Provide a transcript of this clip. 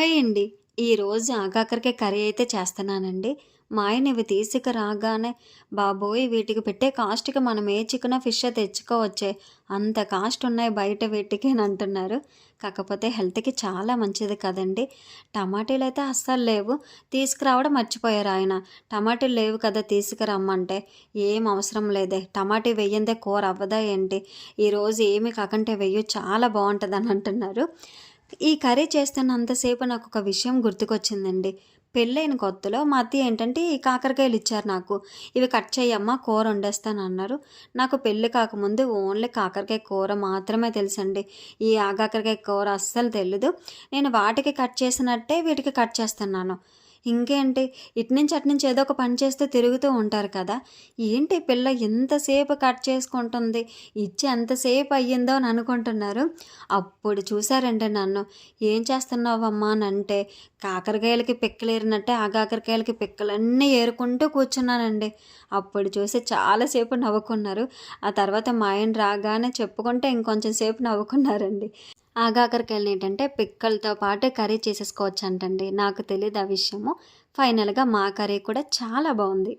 Hi అండి ఈరోజు ఆగాకరికే curry అయితే చేస్తున్నానండి. మా ఆయన ఇవి తీసుకురాగానే బాబోయ్ వీటికి పెట్టే కాస్ట్కి మనం ఏ చికెన్ ఫిష్ తెచ్చుకోవచ్చే. అంత కాస్ట్ ఉన్నాయి బయట వీటికి అని అంటున్నారు. కాకపోతే హెల్త్కి చాలా మంచిది కదండి. టమాటీలు అయితే అస్సలు లేవు. తీసుకురావడం మర్చిపోయారు ఆయన. టమాటీలు లేవు కదా తీసుకురమ్మంటే. ఏం అవసరం లేదే. టమాటీ వెయ్యందే కూర అవ్వదా ఏంటి? ఈరోజు ఏమి కాకంటే వెయ్యి చాలా బాగుంటుంది అని అంటున్నారు. ఈ కర్రీ చేస్తున్నంతసేపు నాకు ఒక విషయం గుర్తుకొచ్చిందండి. పెళ్ళైన కొత్తలో మా అత్త ఏంటంటే ఈ కాకరకాయలు ఇచ్చారు నాకు. ఇవి కట్ చేయమ్మా కూర వండేస్తాను అన్నారు. నాకు పెళ్ళి కాకముందు ఓన్లీ కాకరకాయ కూర మాత్రమే తెలుసండి. ఈ ఆకాకరకాయ కూర అస్సలు తెలీదు. నేను వాటికి కట్ చేసినట్టే వీటికి కట్ చేస్తున్నాను. ఇంకేంటి ఇటు నుంచి అటు నుంచి ఏదో ఒక పని చేస్తూ తిరుగుతూ ఉంటారు కదా. ఏంటి పిల్ల ఎంతసేపు కట్ చేసుకుంటుంది? ఇచ్చి ఎంతసేపు అయ్యిందో అని అనుకుంటున్నారు. అప్పుడు చూసారండి నన్ను. ఏం చేస్తున్నావమ్మా అని అంటే కాకరకాయలకి పిక్కలు ఏరినట్టే ఆ కాకరకాయలకి పిక్కలన్నీ ఏరుకుంటూ కూర్చున్నానండి. అప్పుడు చూసి చాలాసేపు నవ్వుకున్నారు. ఆ తర్వాత మా ఆయన రాగానే చెప్పుకుంటే ఇంకొంచెం సేపు నవ్వుకున్నారండి. ఆగాకరకాయలు ఏంటంటే పిక్కలతో పాటు కర్రీ చేసేసుకోవచ్చు అంటండి నాకు తెలియదు ఆ విషయము. ఫైనల్గా మా కర్రీ కూడా చాలా బాగుంది.